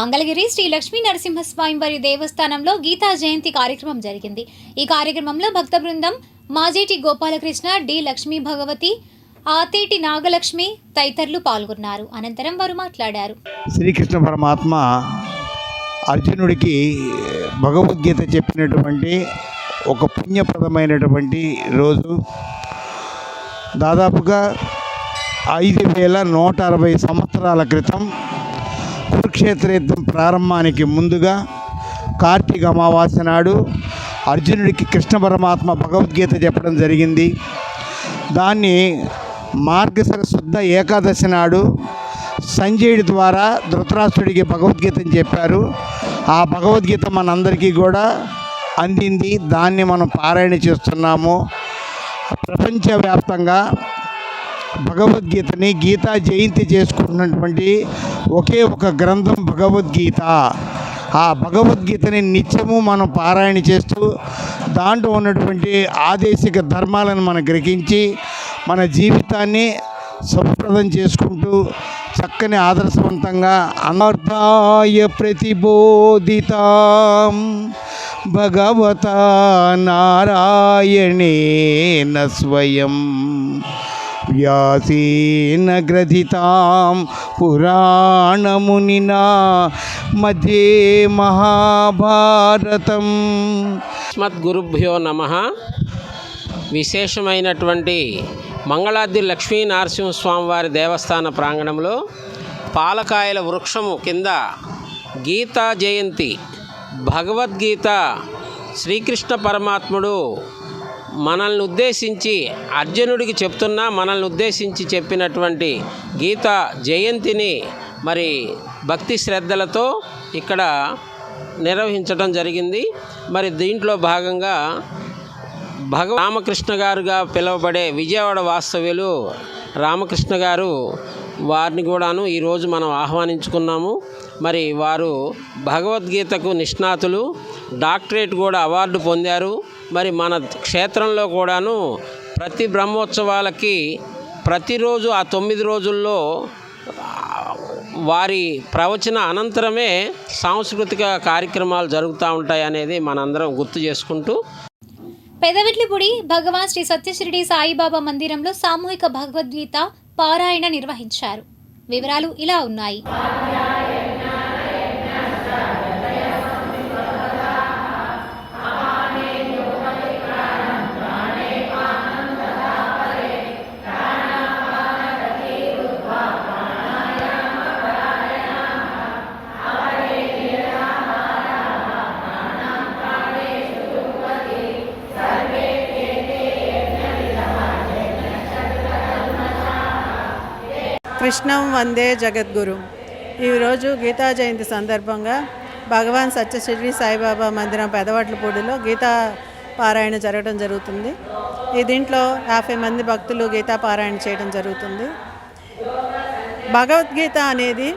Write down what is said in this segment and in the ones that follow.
మంగళగిరి శ్రీ లక్ష్మీ నరసింహస్వామివారి దేవస్థానంలో గీతా జయంతి కార్యక్రమం జరిగింది. ఈ కార్యక్రమంలో భక్త బృందం మాజేటి గోపాలకృష్ణ డి లక్ష్మీ భగవతి ఆతేటి నాగలక్ష్మి తదితరులు పాల్గొన్నారు. అనంతరం వారు మాట్లాడారు. శ్రీకృష్ణ పరమాత్మ అర్జునుడికి భగవద్గీత చెప్పినటువంటి ఒక పుణ్యప్రదమైనటువంటి రోజు. దాదాపుగా ఐదు వేల నూట అరవై సంవత్సరాల క్రితం కురుక్షేత్ర యుద్ధం ప్రారంభానికి ముందుగా కార్తీక అమావాస్య నాడు అర్జునుడికి కృష్ణ పరమాత్మ భగవద్గీత చెప్పడం జరిగింది. దాన్ని మార్గశర శుద్ధ ఏకాదశి నాడు సంజయుడి ద్వారా ధృతరాష్ట్రుడికి భగవద్గీతని చెప్పారు. ఆ భగవద్గీత మనందరికీ కూడా అందింది. దాన్ని మనం పారాయణ చేస్తున్నాము. ప్రపంచవ్యాప్తంగా భగవద్గీతని గీతా జయంతి చేసుకుంటున్నటువంటి ఒకే ఒక గ్రంథం భగవద్గీత. ఆ భగవద్గీతని నిత్యము మనం పారాయణ చేస్తూ దాంట్లో ఉన్నటువంటి ఆదేశిక ధర్మాలను మనం గ్రహించి మన జీవితాన్ని సుప్రదం చేసుకుంటూ చక్కని ఆదర్శవంతంగా అనర్థాయ ప్రతిబోధితాం భగవత నారాయణేన స్వయం. వ్యాసేన గ్రథితాం పురాణమునినా మధ్యే మహాభారతం అస్మద్గురుభ్యో నమ విశేషమైనటువంటి మంగళాద్రి లక్ష్మీ నరసింహస్వామివారి దేవస్థాన ప్రాంగణంలో పాలకాయల వృక్షము కింద గీతా జయంతి భగవద్గీత శ్రీకృష్ణ పరమాత్ముడు మనల్ని ఉద్దేశించి అర్జునుడికి చెప్తున్నా మనల్ని ఉద్దేశించి చెప్పినటువంటి గీత జయంతిని మరి భక్తి శ్రద్ధలతో ఇక్కడ నిర్వహించడం జరిగింది. మరి దీంట్లో భాగంగా భగవ రామకృష్ణ గారుగా పిలువబడే విజయవాడ వాస్తవ్యులు రామకృష్ణ గారు వారిని కూడాను ఈరోజు మనం ఆహ్వానించుకున్నాము. మరి వారు భగవద్గీతకు నిష్ణాతులు డాక్టరేట్ కూడా అవార్డు పొందారు. మరి మన క్షేత్రంలో కూడాను ప్రతి బ్రహ్మోత్సవాలకి ప్రతిరోజు ఆ తొమ్మిది రోజుల్లో వారి ప్రవచన అనంతరమే సాంస్కృతిక కార్యక్రమాలు జరుగుతూ ఉంటాయి అనేది మనందరం గుర్తు చేసుకుంటూ పెదవిట్లిపుడి భగవాన్ శ్రీ సత్యశ్రీడి సాయిబాబా మందిరంలో సామూహిక భగవద్గీత పారాయణ నిర్వహించారు. వివరాలు ఇలా ఉన్నాయి. కృష్ణం వందే జగద్గురు. ఈరోజు గీతా జయంతి సందర్భంగా భగవాన్ సత్యశ్రీ సాయిబాబా మందిరం పెదవట్లపూడిలో గీతా పారాయణ జరగడం జరుగుతుంది. ఈ దీంట్లో యాభై మంది భక్తులు గీతా పారాయణ చేయడం జరుగుతుంది. భగవద్గీత అనేది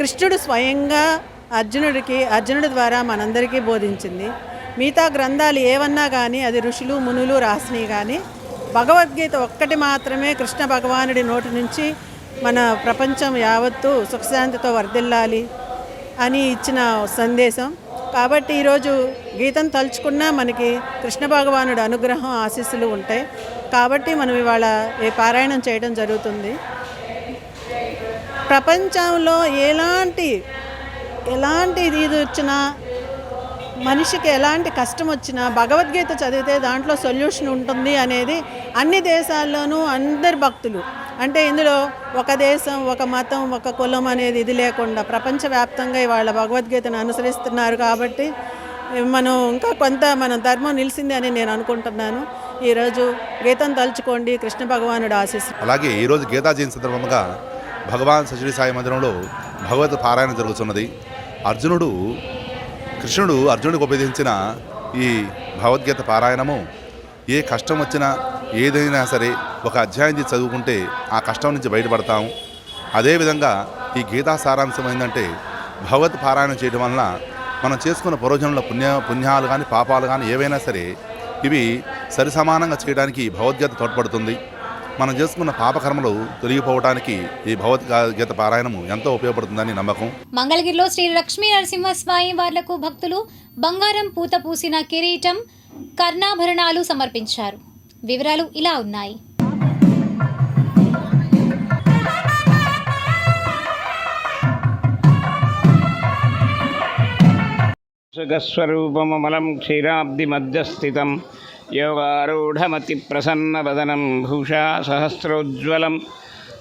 కృష్ణుడు స్వయంగా అర్జునుడికి అర్జునుడి ద్వారా మనందరికీ బోధించింది. మిగతా గ్రంథాలు ఏవన్నా కానీ అది ఋషులు మునులు రాసినవి కానీ భగవద్గీత ఒక్కటి మాత్రమే కృష్ణ భగవానుడి నోటి నుంచి మన ప్రపంచం యావత్తు సుఖశాంతితో వర్ధిల్లాలి అని ఇచ్చిన సందేశం. కాబట్టి ఈరోజు గీతం తలుచుకున్నా మనకి కృష్ణ భగవానుడు అనుగ్రహం ఆశీస్సులు ఉంటాయి. కాబట్టి మనం ఇవాళ ఈ పారాయణం చేయడం జరుగుతుంది. ప్రపంచంలో ఎలాంటి ఎలాంటి ఇది వచ్చినా మనిషికి ఎలాంటి కష్టం వచ్చినా భగవద్గీత చదివితే దాంట్లో సొల్యూషన్ ఉంటుంది అనేది అన్ని దేశాల్లోనూ అందరు భక్తులు అంటే ఇందులో ఒక దేశం ఒక మతం ఒక కులం అనేది ఇది లేకుండా ప్రపంచవ్యాప్తంగా ఇవాళ భగవద్గీతను అనుసరిస్తున్నారు కాబట్టి మనం ఇంకా కొంత మన ధర్మం నిలిచింది అని నేను అనుకుంటున్నాను. ఈరోజు గీతం తలుచుకోండి కృష్ణ భగవానుడు ఆశీస్సు. అలాగే ఈరోజు గీతా జయంతి సందర్భంగా భగవాన్ సచిడి సాయి మందిరంలో భగవత్ పారాయణ జరుగుతున్నది. అర్జునుడు కృష్ణుడు అర్జునుడికి ఉపయోగించిన ఈ భగవద్గీత పారాయణము ఏ కష్టం వచ్చినా ఏదైనా సరే ఒక అధ్యాయం చదువుకుంటే ఆ కష్టం నుంచి బయటపడతాము అదేవిధంగా ఈ గీతా సారాంశం ఏంటంటే భగవత్ పారాయణం చేయడం వలన మనం చేసుకున్న పూర్వజన్మల పుణ్య పుణ్యాలు కానీ పాపాలు కానీ ఏవైనా సరే ఇవి సరి సమానంగా చేయడానికి భగవద్గీత తోడ్పడుతుంది. మనం చేసుకున్న పాపకర్మలు తొలగిపోవడానికి ఈ భగవద్గీత పారాయణము ఎంతో ఉపయోగపడుతుందని నమ్మకం. మంగళగిరిలో శ్రీ లక్ష్మీ నరసింహస్వామి వార్లకు భక్తులు బంగారం పూత పూసిన కిరీటం కర్ణాభరణాలు సమర్పించారు. వివరాలు ఇలా ఉన్నాయి. సుఖస్వరూపమమలం క్షీరాబ్దిమధ్యస్థితం. యోగారూఢమతిప్రసన్నవదనం భూషా సహస్రోజ్వలం.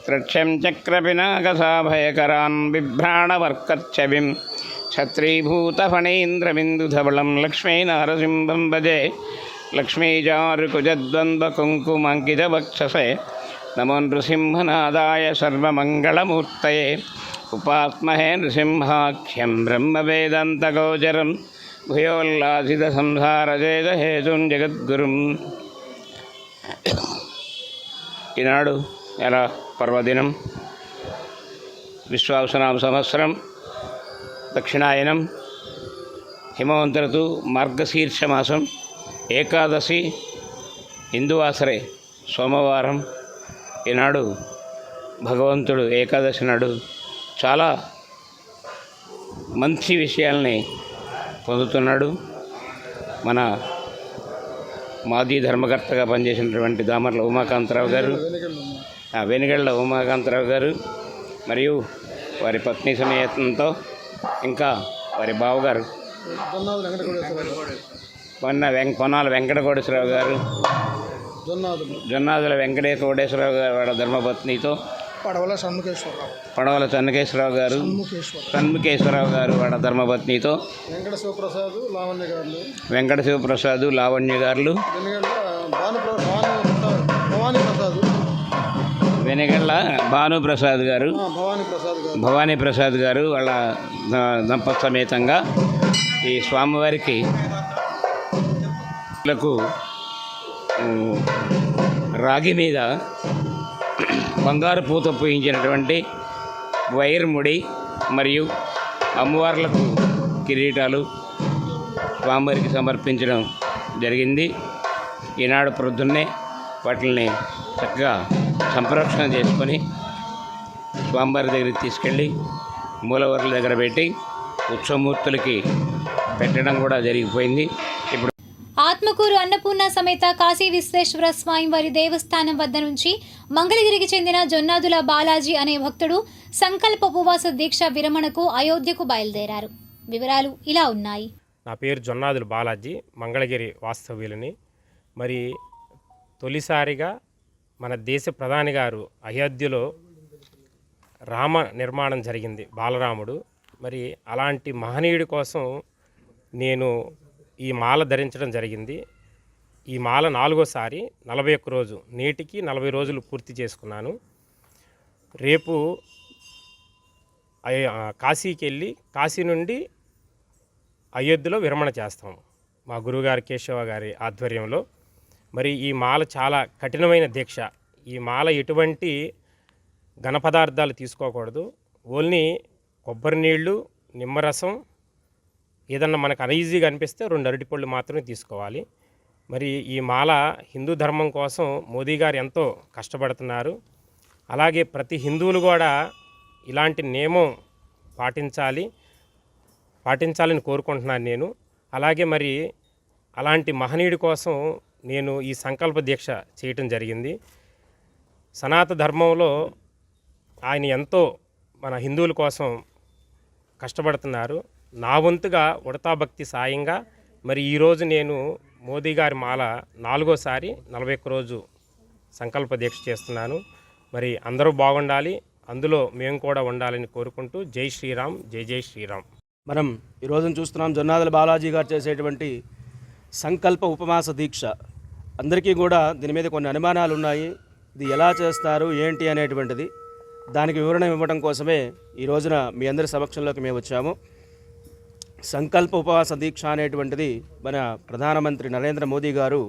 త్రక్ష్యం చక్రపినాకసాభయకరాన్ బిభ్రాణవర్కచ్చవిం ఛత్రీభూతఫణీంద్రబిందుధవళం లక్ష్మీనారసింహం భజే. లక్ష్మీచారుకుజద్వంద్వకుంకుమంకితవక్షసే నమో నృసింహనాదాయ సర్వమంగళమూర్తయే. ఉపాస్మహే నృసింహాఖ్యం బ్రహ్మవేదాంతగోచరం భయోల్లాసిత సంసారచేదహేతుం జగద్గురుం ఈనాడు ఎలా పర్వదినం విశ్వావసనామ సంవత్సరం దక్షిణాయనం హిమవంత ఋతు మార్గశీర్ష ఏకాదశి హిందువాసరే సోమవారం ఈనాడు భగవంతుడు ఏకాదశి నాడు చాలా మంచి విషయాల్ని పొందుతున్నాడు. మన మాజీ ధర్మకర్తగా పనిచేసినటువంటి దామర్ల ఉమాకాంతరావు గారు ఆ వెనుగళ్ళ ఉమాకాంతరావు గారు మరియు వారి పత్ని సమేతంతో ఇంకా వారి బావగారు. పొన్న వెంక పొన్నాల వెంకటకోటేశ్వరరావు గారు జొన్నాదుల. వెంకటేశ్వర కోటేశ్వరరావు గారు వాళ్ళ ధర్మపత్నితో పడవల షణ్ముఖేశ్వరరావు పడవల చెన్నకేశ్వరరావు గారు షణ్ముఖేశ్వరరావు గారు వాళ్ళ ధర్మపత్నితో వెంకట శివప్రసాద్ లావణ్య గారు వెంకట శివప్రసాద్ లావణ్య గారు భాను ప్ర- భాను ప్రసాద్ భవానీ ప్రసాద్. వెనగళ్ళ భానుప్రసాద్ గారు ఆ, భవానీ ప్రసాద్ గారు. భవానీ ప్రసాద్ గారు వాళ్ళ దంపతి సమేతంగా ఈ స్వామివారికి లకు రాగి మీద బంగారు పూత పూయించినటువంటి వైర్ ముడి మరియు అమ్మవార్లకు కిరీటాలు స్వామివారికి సమర్పించడం జరిగింది. ఈనాడు ప్రొద్దున్నే వాటిని చక్కగా సంప్రోక్షణ చేసుకొని స్వామివారి దగ్గరికి తీసుకెళ్ళి మూలవర్ల దగ్గర పెట్టి ఉత్సవమూర్తులకి పెట్టడం కూడా జరిగిపోయింది. ఇప్పుడు ఆత్మకూరు అన్నపూర్ణ సమేత కాశీ విశ్వేశ్వర స్వామి వారి దేవస్థానం వద్ద నుంచి మంగళగిరికి చెందిన జొన్నాదుల బాలాజీ అనే భక్తుడు సంకల్ప ఉపవాస దీక్ష విరమణకు అయోధ్యకు బయలుదేరారు. వివరాలు ఇలా ఉన్నాయి. నా పేరు జొన్నాదుల బాలాజీ మంగళగిరి వాస్తవ్యులని. మరి తొలిసారిగా మన దేశ ప్రధాని గారు అయోధ్యలో రామ నిర్మాణం జరిగింది బాలరాముడు. మరి అలాంటి మహనీయుడి కోసం నేను ఈ మాల ధరించడం జరిగింది. ఈ మాల నాలుగోసారి నలభై ఒక్క రోజు నేటికి నలభై రోజులు పూర్తి చేసుకున్నాను. రేపు కాశీకి వెళ్ళి కాశీ నుండి అయోధ్యలో విరమణ చేస్తాం మా గురువుగారు కేశవ గారి ఆధ్వర్యంలో. మరి ఈ మాల చాలా కఠినమైన దీక్ష. ఈ మాల ఎటువంటి ఘన పదార్థాలు తీసుకోకూడదు. ఓన్లీ కొబ్బరి నీళ్ళు నిమ్మరసం ఏదన్నా మనకు అనీజీగా అనిపిస్తే రెండు అరటిపళ్ళు మాత్రమే తీసుకోవాలి. మరి ఈ మాల హిందూ ధర్మం కోసం మోదీ గారు ఎంతో కష్టపడుతున్నారు. అలాగే ప్రతి హిందువులు కూడా ఇలాంటి నియమం పాటించాలి పాటించాలని కోరుకుంటున్నాను నేను. అలాగే మరి అలాంటి మహనీయుడి కోసం నేను ఈ సంకల్ప దీక్ష చేయటం జరిగింది. సనాత ధర్మంలో ఆయన ఎంతో మన హిందువుల కోసం కష్టపడుతున్నారు. నా వంతుగా ఉడతా భక్తి సాయంగా మరి ఈరోజు నేను మోదీ గారి మాల నాలుగోసారి నలభై ఒక్క రోజు సంకల్ప దీక్ష చేస్తున్నాను. మరి అందరూ బాగుండాలి. అందులో మేము కూడా ఉండాలని కోరుకుంటూ జై శ్రీరామ్ జై జై శ్రీరామ్. మనం ఈ చూస్తున్నాం. జొన్నాదల బాలాజీ గారు చేసేటువంటి సంకల్ప ఉపమాస దీక్ష. అందరికీ కూడా దీని మీద కొన్ని అనుమానాలు ఉన్నాయి. ఇది ఎలా చేస్తారు? ఏంటి అనేటువంటిది. దానికి వివరణ ఇవ్వడం కోసమే ఈ రోజున మీ అందరి సమక్షంలోకి మేము వచ్చాము. సంకల్ప ఉపవాస దీక్ష అనేటువంటిది మన ప్రధానమంత్రి నరేంద్ర మోదీ గారు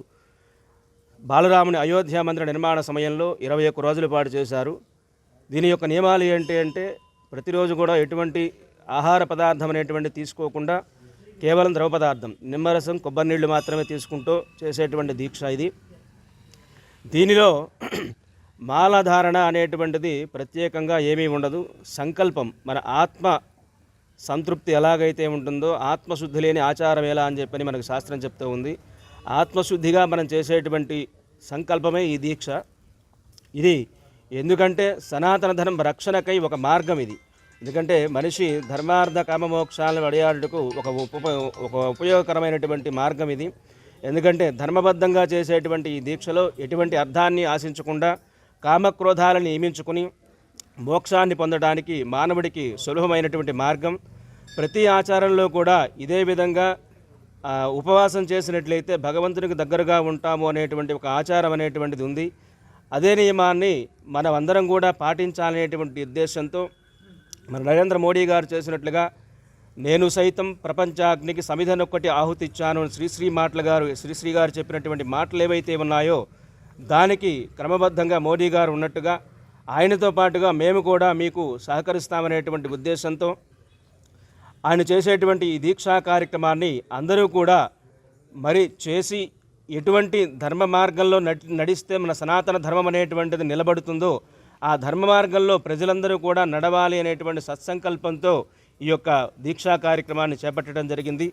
బాలరాముని అయోధ్య మందిర నిర్మాణ సమయంలో ఇరవై ఒక్క రోజుల పాటు చేశారు. దీని యొక్క నియమాలు ఏంటి అంటే ప్రతిరోజు కూడా ఎటువంటి ఆహార పదార్థం అనేటువంటి తీసుకోకుండా కేవలం ద్రవ పదార్థం నిమ్మరసం కొబ్బరి నీళ్ళు మాత్రమే తీసుకుంటూ చేసేటువంటి దీక్ష ఇది. దీనిలో మాలధారణ అనేటువంటిది ప్రత్యేకంగా ఏమీ ఉండదు. సంకల్పం మన ఆత్మ సంతృప్తి ఎలాగైతే ఉంటుందో ఆత్మశుద్ధి లేని ఆచారం ఎలా అని చెప్పని మనకు శాస్త్రం చెప్తూ ఉంది. ఆత్మశుద్ధిగా మనం చేసేటువంటి సంకల్పమే ఈ దీక్ష. ఇది ఎందుకంటే సనాతన ధర్మ రక్షణకై ఒక మార్గం ఇది. ఎందుకంటే మనిషి ధర్మార్థ కామమోక్షాలను అడియాడుటకు ఒక ఉప ఒక ఉపయోగకరమైనటువంటి మార్గం ఇది. ఎందుకంటే ధర్మబద్ధంగా చేసేటువంటి ఈ దీక్షలో ఎటువంటి అర్థాన్ని ఆశించకుండా కామక్రోధాలను నియమించుకుని మోక్షాన్ని పొందడానికి మానవుడికి సులభమైనటువంటి మార్గం. ప్రతి ఆచారంలో కూడా ఇదే విధంగా ఉపవాసం చేసినట్లయితే భగవంతునికి దగ్గరగా ఉంటాము అనేటువంటి ఒక ఆచారం అనేటువంటిది ఉంది. అదే నియమాన్ని మనం అందరం కూడా పాటించాలనేటువంటి ఉద్దేశంతో మన నరేంద్ర మోడీ గారు చేసినట్లుగా నేను సైతం ప్రపంచాగ్నికి సమిధనొక్కటి ఆహుతిచ్చాను అని శ్రీశ్రీ మాటలు గారు శ్రీశ్రీ గారు చెప్పినటువంటి మాటలు ఏవైతే ఉన్నాయో దానికి క్రమబద్ధంగా మోడీ గారు ఉన్నట్టుగా ఆయనతో పాటుగా మేము కూడా మీకు సహకరిస్తామనేటువంటి ఉద్దేశంతో ఆయన చేసేటువంటి ఈ దీక్షా కార్యక్రమాన్ని అందరూ కూడా మరి చేసి ఎటువంటి ధర్మ మార్గంలో నడిస్తే మన సనాతన ధర్మం అనేటువంటిది నిలబడుతుందో ఆ ధర్మ మార్గంలో ప్రజలందరూ కూడా నడవాలి అనేటువంటి సత్సంకల్పంతో ఈ యొక్క దీక్షా కార్యక్రమాన్ని చేపట్టడం జరిగింది.